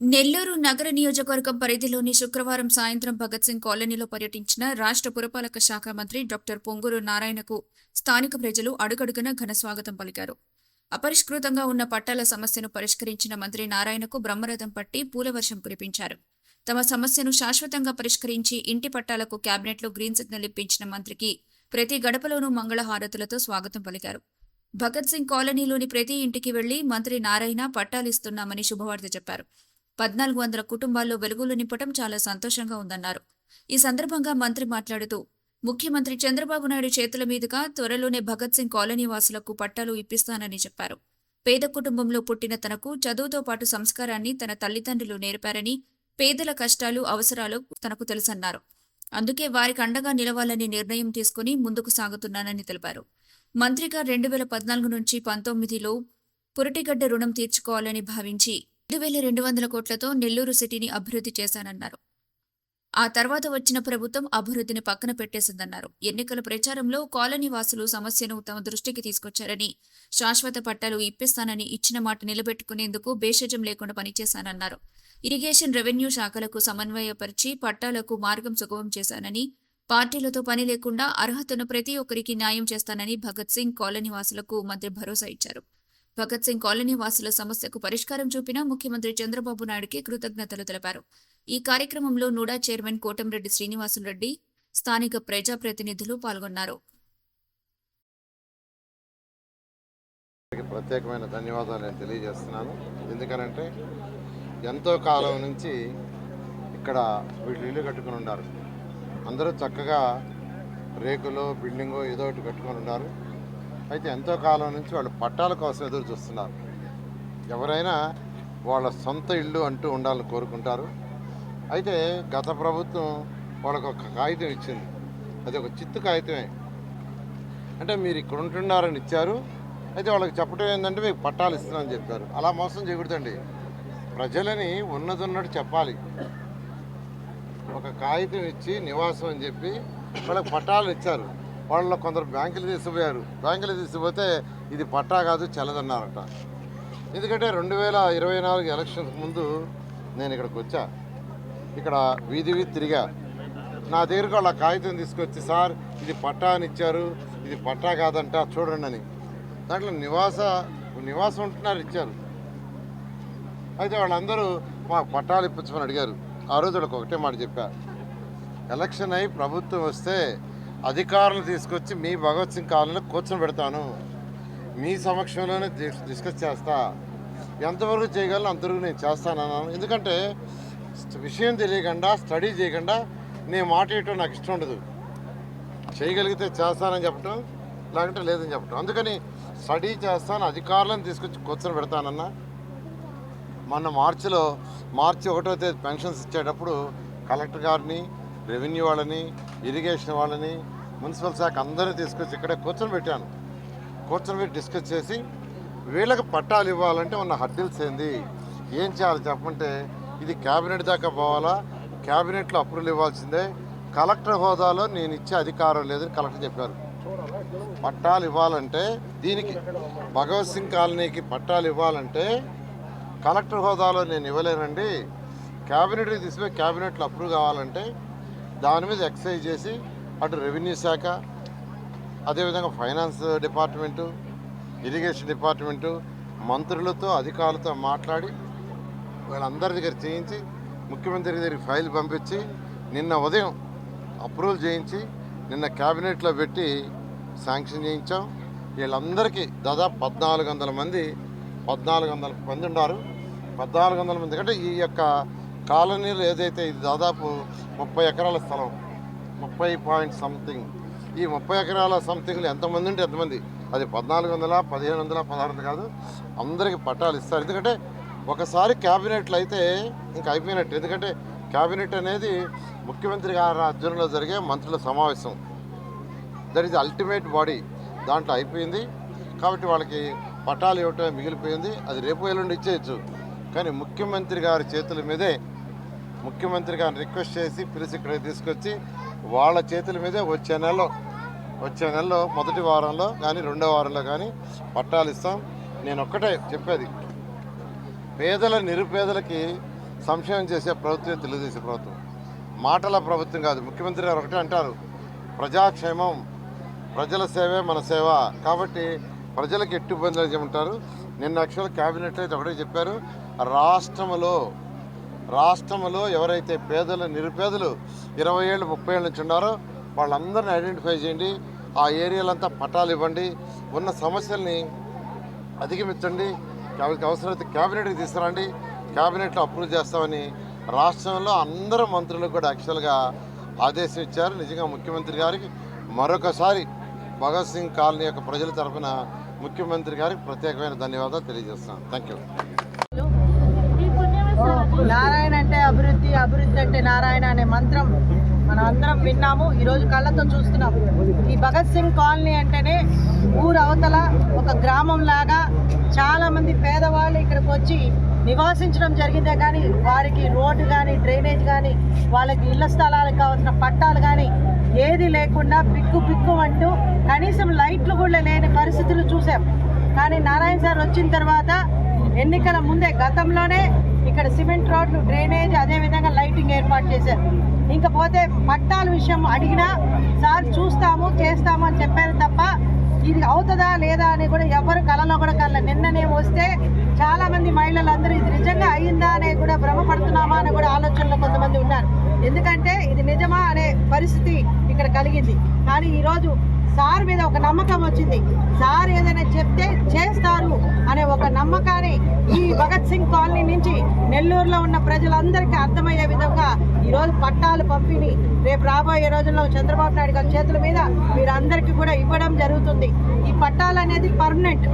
నెల్లూరు నగర నియోజకవర్గం పరిధిలోని శుక్రవారం సాయంత్రం భగత్ సింగ్ కాలనీలో పర్యటించిన రాష్ట్ర పురపాలక శాఖ మంత్రి డాక్టర్ పొంగూరు నారాయణకు స్థానిక ప్రజలు అడుగడుగున ఘన స్వాగతం పలికారు. అపరిష్కృతంగా ఉన్న పట్టాల సమస్యను పరిష్కరించిన మంత్రి నారాయణకు బ్రహ్మరథం పట్టి పూలవర్షం కురిపించారు. తమ సమస్యను శాశ్వతంగా పరిష్కరించి ఇంటి పట్టాలకు కేబినెట్లో గ్రీన్ సిగ్నల్ ఇప్పించిన మంత్రికి ప్రతి గడపలోనూ మంగళహారతులతో స్వాగతం పలికారు. భగత్ సింగ్ కాలనీలోని ప్రతి ఇంటికి వెళ్ళి మంత్రి నారాయణ పట్టాలిస్తున్నామని శుభవార్త చెప్పారు. పద్నాలుగు వందల కుటుంబాల్లో వెలుగులు నింపటం చాలా సంతోషంగా ఉందన్నారు. ఈ సందర్భంగా మంత్రి మాట్లాడుతూ ముఖ్యమంత్రి చంద్రబాబు నాయుడు చేతుల మీదుగా త్వరలోనే భగత్ సింగ్ కాలనీ వాసులకు పట్టాలు ఇప్పిస్తానని చెప్పారు. పేద కుటుంబంలో పుట్టిన తనకు చదువుతో పాటు సంస్కారాన్ని తన తల్లిదండ్రులు నేర్పారని పేదల కష్టాలు అవసరాలు తనకు తెలుసన్నారు. అందుకే వారికి అండగా నిలవాలని నిర్ణయం తీసుకుని ముందుకు సాగుతున్నానని తెలిపారు. మంత్రిగా రెండు వేల పద్నాలుగు నుంచి పంతొమ్మిదిలో పురటిగడ్డ రుణం తీర్చుకోవాలని భావించి రెండు వేల రెండు వందల కోట్లతో నెల్లూరు సిటీని అభివృద్ధి చేశానన్నారు. ఆ తర్వాత వచ్చిన ప్రభుత్వం అభివృద్ధిని పక్కన పెట్టేసిందన్నారు. ఎన్నికల ప్రచారంలో కాలనీ వాసులు సమస్యను తమ దృష్టికి తీసుకొచ్చారని శాశ్వత పట్టాలు ఇప్పిస్తానని ఇచ్చిన మాట నిలబెట్టుకునేందుకు భేషజం లేకుండా పనిచేశానన్నారు. ఇరిగేషన్ రెవెన్యూ శాఖలకు సమన్వయపరిచి పట్టాలకు మార్గం సుగమం చేశానని పార్టీలతో పని లేకుండా అర్హతను ప్రతి ఒక్కరికి న్యాయం చేస్తానని భగత్ సింగ్ కాలనీ వాసులకు మంత్రి భరోసా ఇచ్చారు. భగత్ సింగ్ కాలనీ వాసుల సమస్యకు పరిష్కారం చూపిన ముఖ్యమంత్రి చంద్రబాబు నాయుడుకి కృతజ్ఞతలు తెలిపారు. ఈ కార్యక్రమంలో నూడా చైర్మన్ కోటంరెడ్డి శ్రీనివాసులరెడ్డి స్థానిక ప్రజాప్రతినిధులు పాల్గొన్నారు. ప్రత్యేకమైన ధన్యవాదాలు నేను తెలియజేస్తున్నాను. ఎందుకనంటే ఎంతో కాలం నుంచి ఇక్కడ వీళ్ళు ఇల్లు కట్టుకుని ఉన్నారు. అందరూ చక్కగా రేకులో బిల్డింగు ఏదో ఒకటి కట్టుకొని ఉన్నారు. అయితే ఎంతో కాలం నుంచి వాళ్ళు పట్టాల కోసం ఎదురు చూస్తున్నారు. ఎవరైనా వాళ్ళ సొంత ఇల్లు అంటూ ఉండాలని కోరుకుంటారు. అయితే గత ప్రభుత్వం వాళ్ళకు ఒక కాగితం ఇచ్చింది. అది ఒక చిత్తు కాగితమే. అంటే మీరు ఇక్కడ ఉంటున్నారని ఇచ్చారు. అయితే వాళ్ళకి చెప్పడం ఏంటంటే మీకు పట్టాలు ఇస్తున్నామని చెప్పారు. అలా మోసం చేయకూడదండి. ప్రజలని ఉన్నది ఉన్నట్టు చెప్పాలి. ఒక కాగితం ఇచ్చి నివాసం అని చెప్పి వాళ్ళకి పట్టాలు ఇచ్చారు. వాళ్ళలో కొందరు బ్యాంకులు తీసుకుపోయారు బ్యాంకులు తీసుకుపోతే ఇది పట్టా కాదు చెల్లదన్నారట. ఎందుకంటే రెండు వేల ఇరవై నాలుగు ఎలక్షన్స్ ముందు నేను ఇక్కడికి వచ్చా. ఇక్కడ వీధి వీధి తిరిగా. నా దగ్గరకు వాళ్ళ కాగితం తీసుకొచ్చి సార్ ఇది పట్టా అని ఇచ్చారు. ఇది పట్టా కాదంట చూడండి అని. దాంట్లో నివాస నివాసం ఉంటున్నారు ఇచ్చారు. అయితే వాళ్ళందరూ మాకు పట్టాలు ఇప్పించమని అడిగారు. ఆ రోజు వాళ్ళకి ఒకటే మాట చెప్పా. ఎలక్షన్ అయి ప్రభుత్వం వస్తే అధికారులు తీసుకొచ్చి మీ భగత్ సింగ్ కాలనీలో కూర్చొని పెడతాను. మీ సమక్షంలోనే డిస్కస్ చేస్తా. ఎంతవరకు చేయగలను అంతవరకు నేను చేస్తానన్నాను. ఎందుకంటే విషయం తెలియకుండా స్టడీ చేయకుండా నేను మాట ఇవ్వటం నాకు ఇష్టం ఉండదు. చేయగలిగితే చేస్తానని చెప్పటం లేకుంటే లేదని చెప్పటం. అందుకని స్టడీ చేస్తాను అధికారులను తీసుకొచ్చి కూర్చొని పెడతానన్నా. మొన్న మార్చిలో మార్చి ఒకటో తేదీ పెన్షన్స్ ఇచ్చేటప్పుడు కలెక్టర్ గారిని రెవెన్యూ వాళ్ళని ఇరిగేషన్ వాళ్ళని మున్సిపల్ శాఖ అందరినీ తీసుకొచ్చి ఇక్కడే కూర్చొని పెట్టాను. కూర్చొని పెట్టి డిస్కస్ చేసి వీళ్ళకి పట్టాలు ఇవ్వాలంటే ఉన్న హడ్డిల్స్ ఏంది? ఏం చేయాలి చెప్పమంటే ఇది క్యాబినెట్ దాకా పోవాలా? క్యాబినెట్లో అప్రూవల్ ఇవ్వాల్సిందే. కలెక్టర్ హోదాలో నేను ఇచ్చే అధికారం లేదని కలెక్టర్ చెప్పారు. పట్టాలు ఇవ్వాలంటే దీనికి భగవత్ సింగ్ కాలనీకి పట్టాలు ఇవ్వాలంటే కలెక్టర్ హోదాలో నేను ఇవ్వలేనండి. క్యాబినెట్కి తీసుకుపోయి క్యాబినెట్లో అప్రూవ్ కావాలంటే దాని మీద ఎక్సైజ్ చేసి అటు రెవెన్యూ శాఖ అదేవిధంగా ఫైనాన్స్ డిపార్ట్మెంటు ఇరిగేషన్ డిపార్ట్మెంటు మంత్రులతో అధికారులతో మాట్లాడి వీళ్ళందరి దగ్గర చేయించి ముఖ్యమంత్రి దగ్గరికి ఫైల్ పంపించి నిన్న ఉదయం అప్రూవల్ చేయించి నిన్న క్యాబినెట్లో పెట్టి శాంక్షన్ చేయించాం. వీళ్ళందరికీ దాదాపు పద్నాలుగు వందల మంది పద్నాలుగు వందల మంది ఉన్నారు పద్నాలుగు వందల మంది అంటే ఈ యొక్క కాలనీలు ఏదైతే ఇది దాదాపు ముప్పై ఎకరాల స్థలం ముప్పై పాయింట్ సంథింగ్ ఈ ముప్పై ఎకరాల సంథింగ్లు ఎంతమంది ఉంటే ఎంతమంది అది పద్నాలుగు వందల పదిహేను వందల పదహారు వందలు కాదు. అందరికీ పట్టాలు ఇస్తారు. ఎందుకంటే ఒకసారి క్యాబినెట్లు అయితే ఇంకా అయిపోయినట్టు. ఎందుకంటే క్యాబినెట్ అనేది ముఖ్యమంత్రి గారి ఆధ్వర్యంలో జరిగే మంత్రుల సమావేశం. దట్ ఈజ్ అల్టిమేట్ బాడీ దాంట్లో అయిపోయింది. కాబట్టి వాళ్ళకి పట్టాలు ఇవ్వటం మిగిలిపోయింది. అది రేపు ఎల్లుండి ఇచ్చేయచ్చు. కానీ ముఖ్యమంత్రి గారి చేతుల మీదే ముఖ్యమంత్రి గారిని రిక్వెస్ట్ చేసి పిలిచి ఇక్కడికి తీసుకొచ్చి వాళ్ళ చేతుల మీదే వచ్చే నెలలో వచ్చే నెలలో మొదటి వారంలో కానీ రెండో వారంలో కానీ పట్టాలు ఇస్తాం. నేను ఒక్కటే చెప్పేది. పేదల నిరుపేదలకి సంక్షేమం చేసే ప్రభుత్వం తెలుగుదేశం ప్రభుత్వం. మాటల ప్రభుత్వం కాదు ముఖ్యమంత్రి గారు ఒకటే అంటారు. ప్రజాక్షేమం ప్రజల సేవే మన సేవ. కాబట్టి ప్రజలకు ఎట్టి ఇబ్బందులు చేయమంటారు నిన్న యాక్చువల్ క్యాబినెట్ అయితే ఒకటే చెప్పారు. రాష్ట్రంలో రాష్ట్రంలో ఎవరైతే పేదలు నిరుపేదలు ఇరవై ఏళ్ళు ముప్పై ఏళ్ళ నుంచి ఉన్నారో వాళ్ళందరిని ఐడెంటిఫై చేయండి. ఆ ఏరియాలంతా పట్టాలు ఇవ్వండి. ఉన్న సమస్యల్ని అధిగమించండి. కాబట్టి అవసరమైతే క్యాబినెట్కి తీసుకురండి. క్యాబినెట్లో అప్రూవ్ చేస్తామని రాష్ట్రంలో అందరు మంత్రులకు కూడా యాక్చువల్గా ఆదేశం ఇచ్చారు. నిజంగా ముఖ్యమంత్రి గారికి మరొకసారి భగత్ సింగ్ కాలనీ యొక్క ప్రజల తరఫున ముఖ్యమంత్రి గారికి ప్రత్యేకమైన ధన్యవాదాలు తెలియజేస్తున్నాను. థ్యాంక్ యూ అభివృద్ధి అభివృద్ధి అంటే నారాయణ అనే మంత్రం మనం అందరం విన్నాము ఈరోజు కళ్ళతో చూస్తున్నాం ఈ భగత్ సింగ్ కాలనీ అంటేనే ఊరు అవతల ఒక గ్రామం లాగా చాలామంది పేదవాళ్ళు ఇక్కడికి వచ్చి నివాసించడం జరిగిందే కానీ వారికి రోడ్డు కానీ డ్రైనేజ్ కానీ వాళ్ళకి ఇళ్ళ స్థలాలకు కావాల్సిన పట్టాలు కానీ ఏది లేకుండా పిక్కు పిక్కు అంటూ కనీసం లైట్లు కూడా లేని పరిస్థితులు చూసాం కానీ నారాయణ సార్ వచ్చిన తర్వాత ఎన్నికల ముందే గతంలోనే ఇక్కడ సిమెంట్ రోడ్లు డ్రైన్ ఏర్పాటు చేశారు. ఇంకపోతే పట్టాల విషయం అడిగినా సార్ చూస్తాము చేస్తాము అని చెప్పారు తప్ప ఇది అవుతుందా లేదా అని కూడా ఎవరు కళలో కూడా కల నిన్ననే వస్తే చాలామంది మహిళలందరూ ఇది నిజంగా అయిందా అనే కూడా భ్రమపడుతున్నామా అని కూడా ఆలోచనలో కొంతమంది ఉన్నారు. ఎందుకంటే ఇది నిజమా అనే పరిస్థితి ఇక్కడ కలిగింది. కానీ ఈరోజు సార్ మీద ఒక నమ్మకం వచ్చింది. సార్ ఏదైనా చెప్తే చేస్తారు. అనే ఒక నమ్మకాన్ని ఈ భగత్ సింగ్ కాలనీ నుంచి నెల్లూరులో ఉన్న ప్రజలందరికీ అర్థమయ్యే విధంగా ఈరోజు పట్టాలు పంపిణీ. రేపు రాబోయే రోజుల్లో చంద్రబాబు నాయుడు గారి చేతుల మీద వీరందరికీ కూడా ఇవ్వడం జరుగుతుంది. ఈ పట్టాలు అనేది పర్మనెంట్.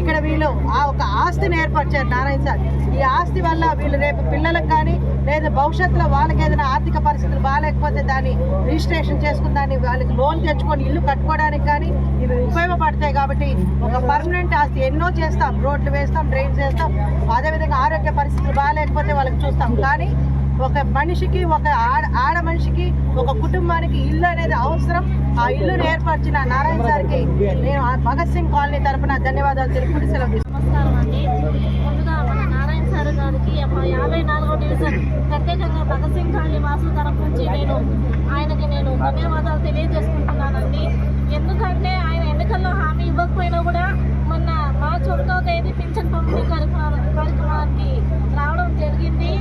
ఇక్కడ వీళ్ళు ఆ ఒక ఆస్తిని ఏర్పరిచారు నారాయణ సార్. ఈ ఆస్తి వల్ల వీళ్ళు రేపు పిల్లలకు కానీ లేదా భవిష్యత్తులో వాళ్ళకి ఏదైనా ఆర్థిక పరిస్థితులు బాగాలేకపోతే దాన్ని రిజిస్ట్రేషన్ చేసుకుని దాన్ని వాళ్ళకి లోన్ తెచ్చుకొని ఇల్లు కట్టుకోవడానికి కానీ ఇవి ఉపయోగపడతాయి కాబట్టి ఒక పర్మనెంట్ ఆస్తి ఎన్నో చేస్తాం. రోడ్లు వేస్తాం డ్రైన్స్ వేస్తాం. అదేవిధంగా ఆరోగ్య పరిస్థితులు బాగాలేకపోతే వాళ్ళకి చూస్తాం. కానీ ఒక మనిషికి ఒక ఆడ ఆడ మనిషికి ఒక కుటుంబానికి ఇల్లు అనేది అవసరం. ఆ ఇల్లును ఏర్పరిచిన నారాయణ సార్కి నేను ఆ భగత్ సింగ్ కాలనీ తరఫున ధన్యవాదాలు తెలుపుకుంటూ సెలవు నమస్కారం అండి. ముందుగా మన నారాయణ సార్ గారికి యాభై నాలుగో డివిజన్ ప్రత్యేకంగా భగత్ సింగ్ కాలనీ వాసుల తరఫు నుంచి నేను ఆయనకి నేను ధన్యవాదాలు తెలియజేసుకుంటున్నానండి. ఎందుకంటే ఆయన ఎన్నికల్లో హామీ ఇవ్వకపోయినా కూడా మొన్న మార్చి ఒకటో తేదీ పింఛన్ పంపిణీ కార్యక్రమాలు కార్యక్రమానికి రావడం జరిగింది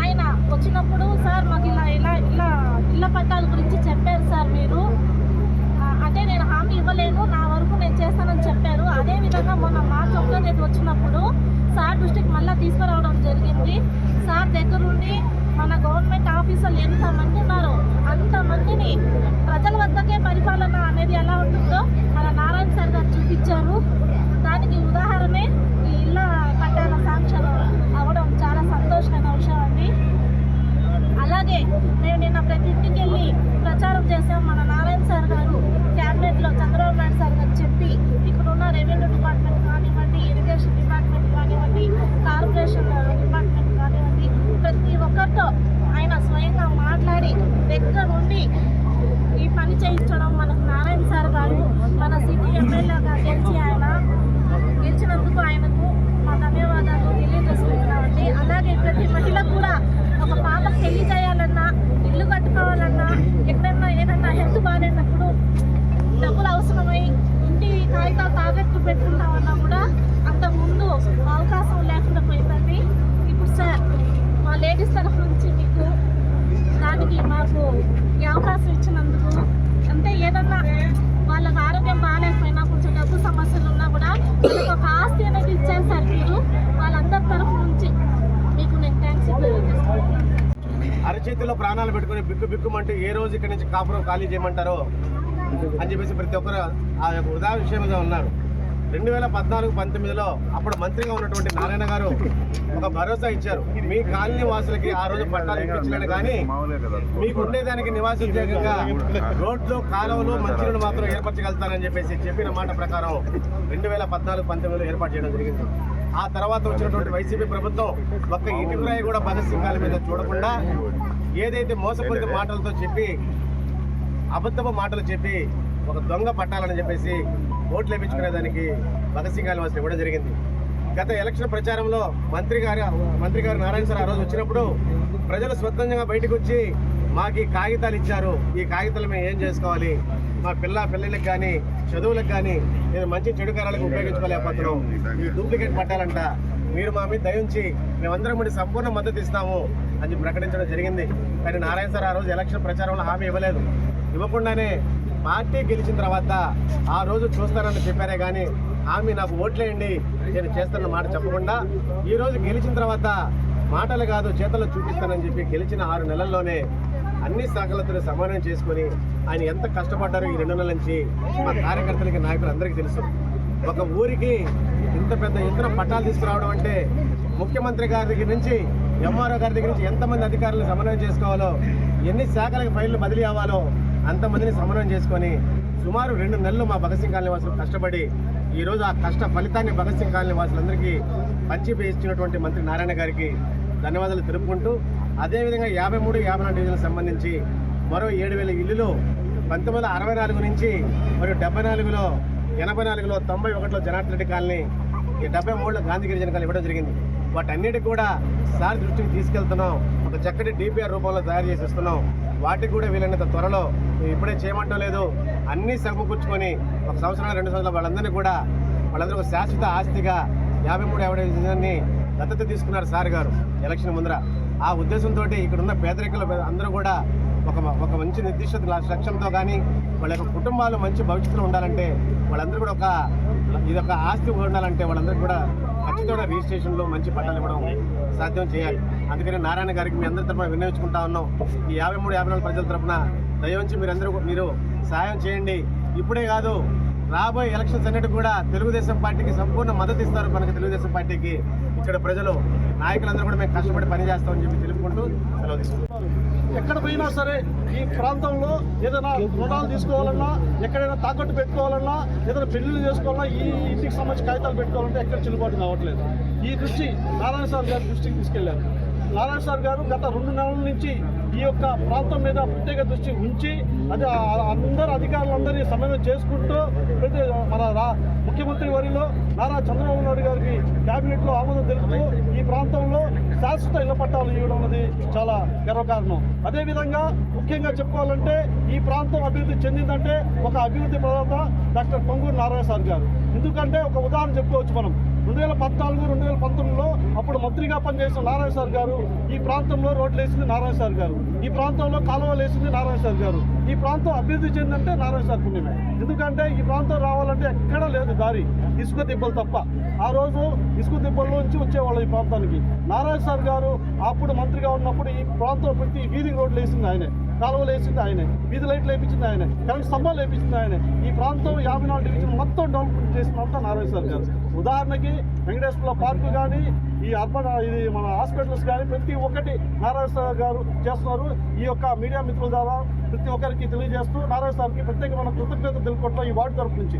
ఆయన వచ్చినప్పుడు సార్ మాకు ఇలా ఇలా ఇలా ఇళ్ళ పట్టాల గురించి చెప్పారు సార్ మీరు. అంటే నేను హామీ ఇవ్వలేను నా వరకు నేను చేస్తానని చెప్పారు. అదే విధంగా మొన్న మార్చి ఒకటో తేదీ వచ్చినప్పుడు సార్ దృష్టికి మళ్ళీ తీసుకురావడం జరిగింది. సార్ దగ్గరుండి మన గవర్నమెంట్ ఆఫీసర్లు ఎంతమంది ఉన్నారో అంతమందిని ప్రజల వద్దకే పరిపాలన అనేది ఎలా ఉంటుందో మన నారాయణ సార్ గారు చూపించారు. దానికి ఉదాహరణే ఈ ఇళ్ళ పట్టాల శాంక్షన్ అవ్వడం చాలా సంతోషమైన విషయం అండి అలాగే మేము నిన్న ప్రతి ఇంటికి వెళ్ళి ప్రచారం చేసాం మన నారాయణ సార్ గారు క్యాబినెట్లో చంద్రబాబు నాయుడు సార్ గారు చెప్పి ఇక్కడ ఉన్న రెవెన్యూ డిపార్ట్మెంట్ కానివ్వండి ఇరిగేషన్ డిపార్ట్మెంట్ కానివ్వండి కార్పొరేషన్ డిపార్ట్మెంట్ కానివ్వండి ప్రతి ఒక్కరితో ఆయన స్వయంగా మాట్లాడి దగ్గర ఉండి ఈ పని చేయించడం మనకు నారాయణ సార్ గారు మన సిటీ ఎమ్మెల్యేగా గెలిచి ఆయన గెలిచినందుకు ఆయనకు మా ధన్యవాదాలు తెలియజేసుకుంటున్నామండి అలాగే ప్రతి మహిళ కూడా ఒక పాపకు పెళ్ళి చేయాలన్నా ఇల్లు కట్టుకోవాలన్నా ఎక్కడన్నా ఏదన్నా హెల్త్ బాగాలేనప్పుడు డబ్బులు అవసరమై ఇంటి కాగితాలు తాగట్టు పెట్టుకుంటామన్నా కూడా అంత ముందు అవకాశం లేకుండా పోయిందండి ఇప్పుడు సార్ మా లేడీస్ తరఫు నుంచి మీకు దానికి మాకు ఈ అవకాశం ఇచ్చినందుకు అంటే ఏదన్నా వాళ్ళకి ఆరోగ్యం బాగాలేకపోయినా కొంచెం డబ్బు సమస్యలు ఉన్నా కూడా వాళ్ళకి ఒక ఆస్తి అనేది ఇచ్చారు సార్ మీరు వాళ్ళందరి తరఫు నుంచి మీకు నేను థ్యాంక్స్ తెలియజేస్తున్నాను అరచేతిలో ప్రాణాలు పెట్టుకుని బిక్కు బిక్కుమంటూ ఏ రోజు ఇక్కడి నుంచి కాపురం ఖాళీ చేయమంటారో అని చెప్పేసి ప్రతి ఒక్కరు ఆ యొక్క ఉదా విషయంలో ఉన్నారు. రెండు వేల పద్నాలుగు పంతొమ్మిదిలో అప్పుడు మంత్రిగా ఉన్నటువంటి నారాయణ గారు ఒక భరోసా ఇచ్చారు. మీ కాలనీ వాసులకి ఆ రోజు పట్టాలు కానీ మీకు ఉండేదానికి నివాసించేకంగా రోడ్లు కాలువలు మంచినీళ్ళు మాత్రం ఏర్పరచగలుగుతారని చెప్పేసి చెప్పిన మాట ప్రకారం రెండు వేల పద్నాలుగు పంతొమ్మిదిలో ఏర్పాటు చేయడం జరిగింది. ఆ తర్వాత వచ్చినటువంటి వైసీపీ ప్రభుత్వం ఒక్క ఇంటి కూడా భగత్ సింగాల మీద చూడకుండా ఏదైతే మోసపూరిత మాటలతో చెప్పి అబద్ధపు మాటలు చెప్పి ఒక దొంగ పట్టాలని చెప్పేసి ఓట్లు వేయించుకునేదానికి భగత్ సింగ్ ఇవ్వడం జరిగింది. గత ఎలక్షన్ ప్రచారంలో మంత్రి గారి మంత్రి గారు నారాయణ సార్ ఆ రోజు వచ్చినప్పుడు ప్రజలు స్వతంత్రంగా బయటకు వచ్చి మాకు ఈ కాగితాలు ఇచ్చారు. ఈ కాగితాలు మేము ఏం చేసుకోవాలి? మా పిల్ల పిల్లలకి కానీ చదువులకు కానీ నేను మంచి చెడు కారాలకు ఉపయోగించుకోలేకపోతున్నాం. ఈ డూప్లికేట్ పట్టాలంట. మీరు మా మీద దయించి మేమందరం మీరు సంపూర్ణ మద్దతు ఇస్తాము అని ప్రకటించడం జరిగింది. కానీ నారాయణ సార్ ఆ రోజు ఎలక్షన్ ప్రచారంలో హామీ ఇవ్వలేదు. ఇవ్వకుండానే పార్టీ గెలిచిన తర్వాత ఆ రోజు చూస్తానని చెప్పారే కానీ హామీ నాకు ఓట్లేయండి నేను చేస్తానన్న మాట చెప్పకుండా ఈరోజు గెలిచిన తర్వాత మాటలు కాదు చేతల్లో చూపిస్తానని చెప్పి గెలిచిన ఆరు నెలల్లోనే అన్ని శాఖలతో సమన్వయం చేసుకొని ఆయన ఎంత కష్టపడ్డారో ఈ రెండు నెలల నుంచి మా కార్యకర్తలకి నాయకులు అందరికీ తెలుసు. ఒక ఊరికి ఇంత పెద్ద ఎత్తున పట్టాలు తీసుకురావడం అంటే ముఖ్యమంత్రి గారి దగ్గర నుంచి ఎంఆర్ఓ గారి దగ్గర నుంచి ఎంతమంది అధికారులు సమన్వయం చేసుకోవాలో ఎన్ని శాఖలకు ఫైళ్ళు బదిలీ అవ్వాలో అంతమందిని సమన్వయం చేసుకొని సుమారు రెండు నెలలు మా భగత్ సింగ్ కాలనీ వాసులు కష్టపడి ఈరోజు ఆ కష్ట ఫలితాన్ని భగత్ సింగ్ కాలనీ వాసులందరికీ పంచి మంత్రి నారాయణ గారికి ధన్యవాదాలు తెలుపుకుంటూ అదేవిధంగా యాభై మూడు యాభై నాలుగు డివిజన్లకు సంబంధించి మరో ఏడు వేల ఇల్లులు పంతొమ్మిది వందల అరవై నాలుగు నుంచి మరియు డెబ్బై నాలుగులో ఎనభై నాలుగులో తొంభై ఒకటిలో జనార్దన్ రెడ్డి కాలనీ ఈ డెబ్బై మూడులో గాంధీ గిరిజనకాలు ఇవ్వడం జరిగింది. వాటన్నిటి కూడా సార్ దృష్టికి తీసుకెళ్తున్నాం. ఒక చక్కటి డిపిఆర్ రూపంలో తయారు చేసి ఇస్తున్నాం. వాటికి కూడా వీలైనంత త్వరలో ఇప్పుడే చేయమంటం లేదు. అన్నీ సమకూర్చుకొని ఒక సంవత్సరం రెండు సంవత్సరాలు వాళ్ళందరినీ కూడా వాళ్ళందరూ ఒక శాశ్వత ఆస్తిగా యాభై మూడు యాభై దత్తత తీసుకున్నారు సార్ గారు ఎలక్షన్ ముందర. ఆ ఉద్దేశంతో ఇక్కడ ఉన్న పేదరికలు అందరూ కూడా ఒక ఒక మంచి నిర్దిష్ట లక్ష్యంతో కానీ వాళ్ళ యొక్క కుటుంబాలు మంచి భవిష్యత్తులో ఉండాలంటే వాళ్ళందరూ కూడా ఒక ఇది ఒక ఆస్తి ఉండాలంటే వాళ్ళందరూ కూడా ఖచ్చితంగా రిజిస్ట్రేషన్లో మంచి పట్టాలు ఇవ్వడం సాధ్యం చేయాలి. అందుకని నారాయణ గారికి మీ అందరి తరఫున విన్నవించుకుంటా ఉన్నాం. ఈ యాభై మూడు యాభై నాలుగు ప్రజల తరఫున దయవంచి మీరందరూ మీరు సహాయం చేయండి. ఇప్పుడే కాదు రాబోయే ఎలక్షన్స్ అన్నిటి కూడా తెలుగుదేశం పార్టీకి సంపూర్ణ మద్దతు ఇస్తారు మనకి తెలుగుదేశం పార్టీకి. ఇక్కడ ప్రజలు నాయకులందరూ కూడా మేము కష్టపడి పనిచేస్తామని చెప్పి తెలుపుకుంటూ సెలవు తీసుకుంటాం ఎక్కడ పోయినా సరే ఈ ప్రాంతంలో ఏదైనా రుణాలు తీసుకోవాలన్నా ఎక్కడైనా తాకట్టు పెట్టుకోవాలన్నా ఏదైనా పెళ్ళిళ్ళు చేసుకోవాలన్నా ఈ ఇంటికి సంబంధించి కాగితాలు పెట్టుకోవాలంటే ఎక్కడ చెల్లుబాటు కావట్లేదు. ఈ దృష్టి నారాయణ సార్ గారి దృష్టికి తీసుకెళ్ళారు నారాయణ సార్ గారు గత రెండు నెలల నుంచి ఈ యొక్క ప్రాంతం మీద ప్రత్యేక దృష్టి ఉంచి అది అందరు అధికారులందరినీ సమన్వయం చేసుకుంటూ ప్రతి మన రా- ముఖ్యమంత్రి వరిలో నారా చంద్రబాబు నాయుడు గారికి క్యాబినెట్లో ఆమోదం తెలుపుతూ ఈ ప్రాంతంలో శాశ్వత ఇళ్ళ పట్టాలు ఇవ్వడం అనేది చాలా గర్వకారణం. అదేవిధంగా ముఖ్యంగా చెప్పుకోవాలంటే ఈ ప్రాంతం అభివృద్ధి చెందిందంటే ఒక అభివృద్ధి ప్రదాత డాక్టర్ పొంగూరు నారాయణ సార్ గారు. ఎందుకంటే ఒక ఉదాహరణ చెప్పుకోవచ్చు మనం. రెండు వేల పద్నాలుగు రెండు వేల పంతొమ్మిదిలో అప్పుడు మంత్రిగా పనిచేసిన నారాయణ సార్ గారు ఈ ప్రాంతంలో రోడ్లు వేసింది నారాయణ సార్ గారు. ఈ ప్రాంతంలో కాలువలు వేసింది నారాయణ సార్ గారు. ఈ ప్రాంతం అభివృద్ధి చెందంటే నారాయణ సార్ పుణ్యమే. ఎందుకంటే ఈ ప్రాంతం రావాలంటే ఎక్కడా లేదు దారి ఇసుక దిబ్బలు తప్ప. ఆ రోజు ఇసుక దిబ్బల్లో నుంచి వచ్చేవాళ్ళు ఈ ప్రాంతానికి. నారాయణ సార్ గారు అప్పుడు మంత్రిగా ఉన్నప్పుడు ఈ ప్రాంతం ప్రతి వీధి రోడ్లు వేసింది ఆయనే. కాలువలు వేసింది ఆయనే వీధి లైట్లు వేయించింది ఆయనే కరెంట్ స్తంభాలు వేయించింది ఆయనే. ఈ ప్రాంతం యాభై నాలుగు డివిజన్ మొత్తం డెవలప్మెంట్ చేసిన నారాయణ సార్ గారు. ఉదాహరణకి వెంకటేశ్వర పార్కు కానీ ఈ అర్బన్ ఇది మన హాస్పిటల్స్ కానీ ప్రతి ఒక్కటి నారాయణ సార్ గారు చేస్తున్నారు. ఈ యొక్క మీడియా మిత్రుల ద్వారా ప్రతి ఒక్కరికి తెలియజేస్తూ నారాయణ సార్కి ప్రత్యేకమైన కృతజ్ఞత తెలుపుకోవడం ఈ వార్డు తరపు నుంచి.